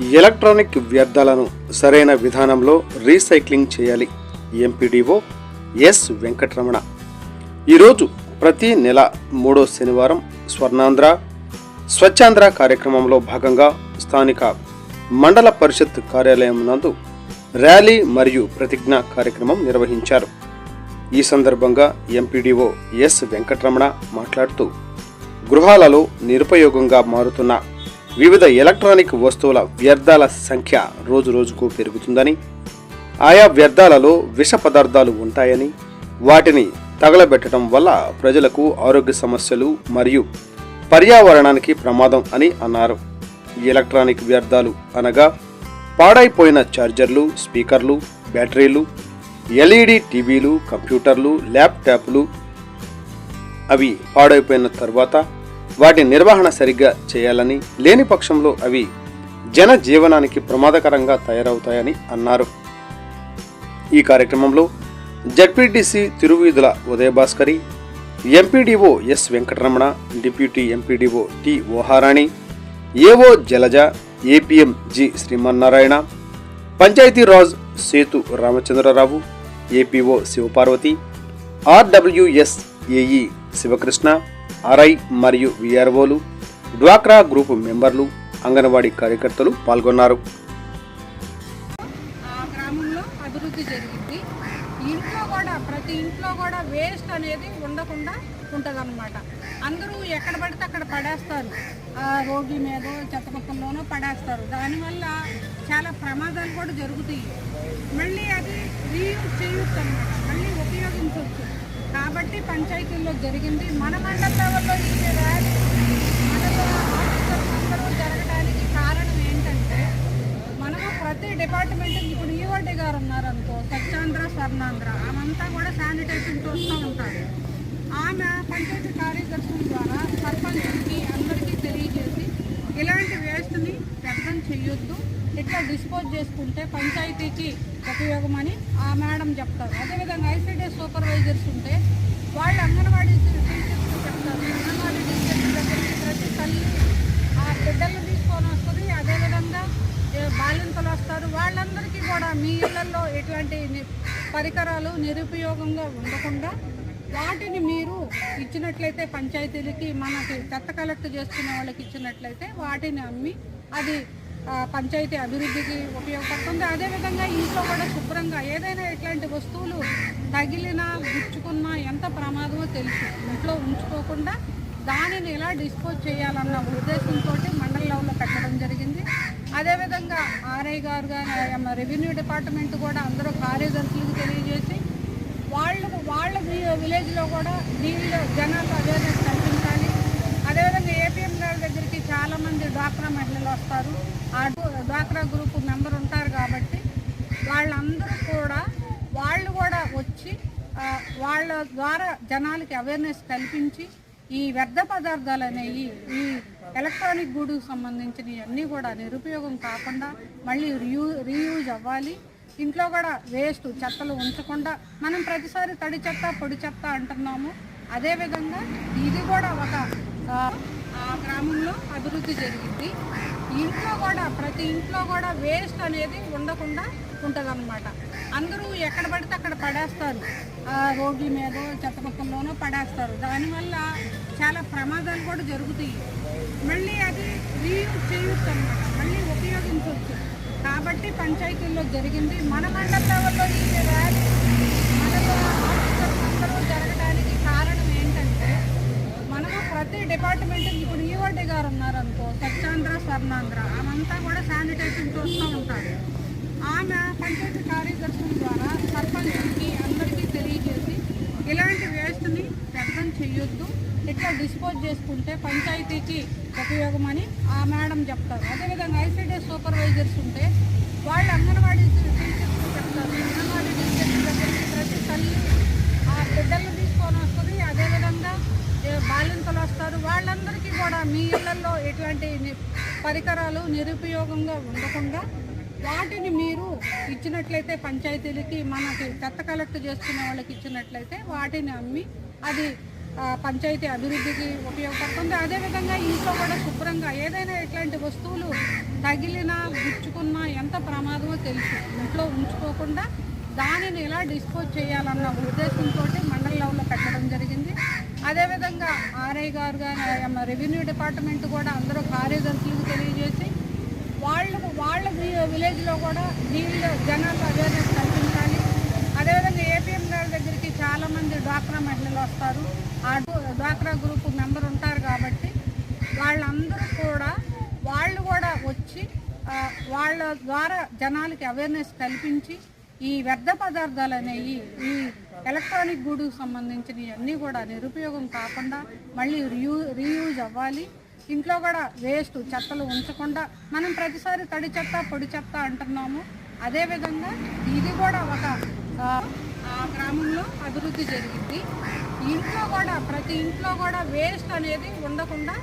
Electronic వ్యర్థాలను సరైన విధానంలో రీసైక్లింగ్ చేయాలి. MPDO S Venkataramana. ఈరోజు ప్రతి నెల మూడో శనివారం స్వర్ణాంధ్ర స్వచ్ఛాంధ్ర కార్యక్రమంలో భాగంగా స్థానిక మండల పరిషత్ కార్యాలయం నందు ర్యాలీ మరియు ప్రతిజ్ఞ కార్యక్రమం నిర్వహించారు. ఈ సందర్భంగా ఎంపీడీఓ ఎస్ వెంకటరమణ మాట్లాడుతూ గృహాలలో నిరుపయోగంగా మారుతున్న వివిధ ఎలక్ట్రానిక్ వస్తువుల వ్యర్థాల సంఖ్య రోజురోజుకు పెరుగుతుందని ఆయా వ్యర్థాలలో విష పదార్థాలు ఉంటాయని వాటిని తగలబెట్టడం వల్ల ప్రజలకు ఆరోగ్య సమస్యలు మరియు పర్యావరణానికి ప్రమాదం అని అన్నారు. ఈ ఎలక్ట్రానిక్ వ్యర్థాలు అనగా పాడైపోయిన ఛార్జర్లు స్పీకర్లు బ్యాటరీలు ఎల్ఈడి టీవీలు కంప్యూటర్లు ల్యాప్టాప్లు అవి పాడైపోయిన తర్వాత వాటి నిర్వహణ సరిగ్గా చేయాలని లేని పక్షంలో అవి జన జీవనానికి ప్రమాదకరంగా తయారవుతాయని అన్నారు. ఈ కార్యక్రమంలో ZPTC Tiruveedhula Udayabhaskari MPDO S Venkataramana deputy MPDO T Oharani AO Jalaja APM G Srimannarayana Panchayatiraj Sethu Ramachandrarao APO Sivaparvathi RWS AE Sivakrishna RI మరియు విఆర్ఓలు డ్వాక్రా గ్రూప్ మెంబర్లు అంగన్వాడీ కార్యకర్తలు పాల్గొన్నారు. ఆ గ్రామంలో అభివృద్ధి జరిగింది. ఇంట్లో కూడా ప్రతి ఇంట్లో కూడా వేస్ట్ అనేది ఉండకుండా ఉంటుందన్నమాట. అందరూ ఎక్కడ పడితే అక్కడ పడేస్తారు. ఆ మీద చెత్తపక్కల్లోనూ పడేస్తారు. దానివల్ల చాలా ప్రమాదాలు కూడా జరుగుతాయి. మళ్ళీ అది రీయూజ్ చేయొచ్చు అనమాట పంచాయతీల్లో జరిగింది. మన మండల లెవెల్లో ఈ ర్యాలీ మండల అందరూ జరగడానికి కారణం ఏంటంటే మనము ప్రతి డిపార్ట్మెంట్ ఇప్పుడు ఈఓటి గారు ఉన్నారు అనుకో స్వచ్ఛాంధ్ర స్వర్ణాంధ్ర ఆమంతా కూడా శానిటైజింగ్ చూస్తూ ఉంటారు. ఆమె పంచాయతీ కార్యదర్శుల ద్వారా సర్పంచ్కి అందరికీ తెలియజేసి ఇలాంటి వేస్ట్ని వ్యర్థం చేయొద్దు ఇట్లా డిస్పోజ్ చేసుకుంటే పంచాయతీకి ఉపయోగమని ఆ మేడం చెప్తారు. అదేవిధంగా ఐసీడీ సూపర్వైజర్స్ ఉంటే వాళ్ళు అంగన్వాడీ టీచర్స్కి చెప్తారు? అంగన్వాడీ టీచర్స్ దగ్గరికి ప్రతి తల్లి ఆ బిడ్డలను తీసుకొని వస్తుంది. అదేవిధంగా బాలింతలు వస్తారు. వాళ్ళందరికీ కూడా మీ ఇళ్ళలో ఎటువంటి ని- పరికరాలు నిరుపయోగంగా ఉండకుండా వాటిని మీరు ఇచ్చినట్లయితే పంచాయతీలకి మనకి చెత్త కలెక్ట్ చేసుకునే వాళ్ళకి ఇచ్చినట్లయితే వాటిని అమ్మి అది పంచాయతీ అభివృద్ధికి ఉపయోగపడుతుంది. అదేవిధంగా ఇంట్లో కూడా శుభ్రంగా ఏదైనా ఇట్లాంటి వస్తువులు తగిలినా గుచ్చుకున్నా ఎంత ప్రమాదమో తెలుసు. ఇంట్లో ఉంచుకోకుండా దానిని ఎలా డిస్పోజ్ చేయాలన్న ఉద్దేశంతో మండల లెవెల్లో పెట్టడం జరిగింది. అదేవిధంగా ఆర్ఐ గారు కానీ రెవెన్యూ డిపార్ట్మెంట్ కూడా అందరూ కార్యదర్శులకు తెలియజేసి వాళ్ళు వాళ్ళ విలేజ్లో కూడా దీనిలో జనాలకు అవేర్నెస్ కల్పించాలి అదేవిధంగా ఏపీఎం గారి దగ్గరికి చాలామంది డ్వాక్రా మహిళలు వస్తారు. ఆ డ్వాక్రా గ్రూప్ మెంబర్ ఉంటారు కాబట్టి వాళ్ళందరూ కూడా వాళ్ళు కూడా వచ్చి వాళ్ళ ద్వారా జనాలకి అవేర్నెస్ కల్పించి ఈ వ్యర్థ పదార్థాలు అనేవి ఈ ఎలక్ట్రానిక్ గూడుకు సంబంధించినవి అన్నీ కూడా నిరుపయోగం కాకుండా మళ్ళీ రియూ రీయూజ్ అవ్వాలి. ఇంట్లో కూడా వేస్ట్ చెత్తలు ఉంచకుండా మనం ప్రతిసారి తడి చెత్త పొడి చెత్త అంటున్నాము. అదేవిధంగా ఇది కూడా ఒక ఆ, గ్రామంలో అభివృద్ధి జరిగింది. ఇంట్లో కూడా ప్రతి ఇంట్లో కూడా వేస్ట్ అనేది ఉండకుండా ఉంటుందన్నమాట. అందరూ ఎక్కడ పడితే అక్కడ పడేస్తారు. ఆ రోడ్ల మీద చెత్తపక్కల్లోనూ పడేస్తారు. దానివల్ల చాలా ప్రమాదాలు కూడా జరుగుతాయి. మళ్ళీ అది రీయూజ్ చేయొచ్చు అనమాట మళ్ళీ ఉపయోగించవచ్చు కాబట్టి పంచాయతీల్లో జరిగింది. మన మండల లెవెల్లో ఈ ర్యాలీ మండల ఆఫీసర్స్ అందరూ జరగడానికి కారణం ఏంటంటే మనము ప్రతి డిపార్ట్మెంట్ ఇప్పుడు ఈఓటి గారు ఉన్నారు అనుకో స్వచ్ఛాంధ్ర స్వర్ణాంధ్ర. ఆమంతా కూడా శానిటైజింగ్ చూస్తూ ఉంటారు. ఆమె పంచాయతీ కార్యదర్శుల ద్వారా సర్పంచ్కి అందరికీ తెలియజేసి ఇలాంటి వేస్ట్ని వ్యర్థం చేయొద్దు ఇట్లా డిస్పోజ్ చేసుకుంటే పంచాయతీకి ఉపయోగమని ఆ మేడం చెప్తారు. అదేవిధంగా ఐసీడీ సూపర్వైజర్స్ ఉంటే వాళ్ళు అంగన్వాడీ టీచర్స్కి చెప్తారు. అంగన్వాడీ టీచర్స్ ప్రతి తల్లి ఆ బిడ్డలను తీసుకొని వస్తుంది ఆ బాలింతలు వస్తారు. వాళ్ళందరికీ కూడా మీ ఇళ్ళలో ఎటువంటి ని- పరికరాలు నిరుపయోగంగా ఉండకుండా వాటిని మీరు ఇచ్చినట్లయితే పంచాయతీలకి మనకి చెత్త కలెక్ట్ చేసుకునే వాళ్ళకి ఇచ్చినట్లయితే వాటిని అమ్మి అది పంచాయతీ అభివృద్ధికి ఉపయోగపడుతుంది. అదేవిధంగా ఇంట్లో కూడా శుభ్రంగా ఏదైనా ఇట్లాంటి వస్తువులు తగిలినా గుచ్చుకున్నా ఎంత ప్రమాదమో తెలుసు. ఇంట్లో ఉంచుకోకుండా దానిని ఎలా డిస్పోజ్ చేయాలన్న ఉద్దేశంతో మండల లెవెల్లో పెట్టడం జరిగింది. అదేవిధంగా ఆర్ఐ గారు కానీ రెవెన్యూ డిపార్ట్మెంట్ కూడా అందరూ కార్యదర్శులకు తెలియజేసి వాళ్ళకు వాళ్ళ విలేజ్లో కూడా దీనిలో జనాలు అవేర్నెస్ కల్పించాలి. అదేవిధంగా ఏపీఎం గారి దగ్గరికి చాలామంది డ్వాక్రా మహిళలు వస్తారు. ఆ డ్వాక్రా గ్రూప్ మెంబర్ ఉంటారు కాబట్టి వాళ్ళందరూ కూడా వాళ్ళు కూడా వచ్చి వాళ్ళ ద్వారా జనాలకి అవేర్నెస్ కల్పించి ఈ వ్యర్థ పదార్థాలు అనేవి ఈ ఎలక్ట్రానిక్ గూడుకు సంబంధించినవి అన్నీ కూడా నిరుపయోగం కాకుండా మళ్ళీ రియూ రీయూజ్ అవ్వాలి. ఇంట్లో కూడా వేస్ట్ చెత్తలు ఉంచకుండా మనం ప్రతిసారి తడి చెత్త పొడి చెత్త అంటున్నాము. అదేవిధంగా ఇది కూడా ఒక ఆ, గ్రామంలో అభివృద్ధి జరిగింది. ఇంట్లో కూడా ప్రతి ఇంట్లో కూడా వేస్ట్ అనేది ఉండకుండా